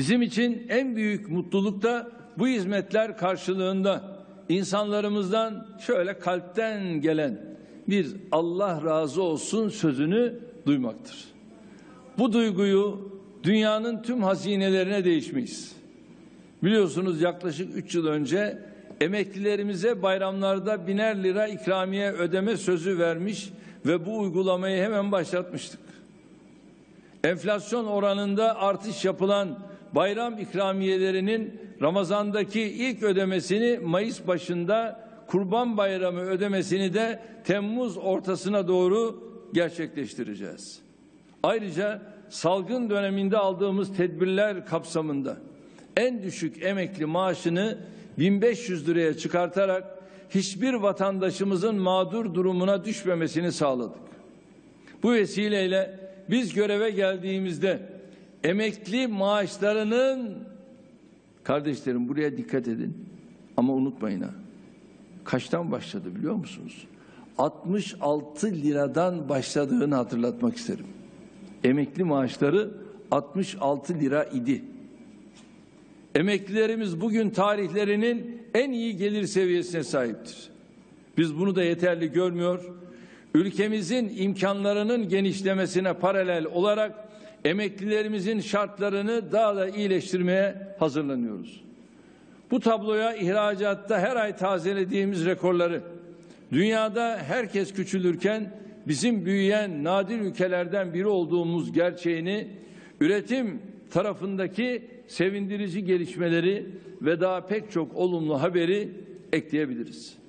Bizim için en büyük mutluluk da bu hizmetler karşılığında insanlarımızdan şöyle kalpten gelen bir Allah razı olsun sözünü duymaktır. Bu duyguyu dünyanın tüm hazinelerine değişmeyiz. Biliyorsunuz yaklaşık 3 yıl önce emeklilerimize bayramlarda biner lira ikramiye ödeme sözü vermiş ve bu uygulamayı hemen başlatmıştık. Enflasyon oranında artış yapılan bayram ikramiyelerinin Ramazan'daki ilk ödemesini Mayıs başında Kurban Bayramı ödemesini de Temmuz ortasına doğru gerçekleştireceğiz. Ayrıca salgın döneminde aldığımız tedbirler kapsamında en düşük emekli maaşını 1500 liraya çıkartarak hiçbir vatandaşımızın mağdur durumuna düşmemesini sağladık. Bu vesileyle biz göreve geldiğimizde emekli maaşlarının kardeşlerim buraya dikkat edin ama unutmayın ha. Kaçtan başladı biliyor musunuz? 66 liradan başladığını hatırlatmak isterim. Emekli maaşları 66 lira idi. Emeklilerimiz bugün tarihlerinin en iyi gelir seviyesine sahiptir. Biz bunu da yeterli görmüyor. Ülkemizin imkanlarının genişlemesine paralel olarak emeklilerimizin şartlarını daha da iyileştirmeye hazırlanıyoruz. Bu tabloya ihracatta her ay tazelediğimiz rekorları, dünyada herkes küçülürken bizim büyüyen nadir ülkelerden biri olduğumuz gerçeğini, üretim tarafındaki sevindirici gelişmeleri ve daha pek çok olumlu haberi ekleyebiliriz.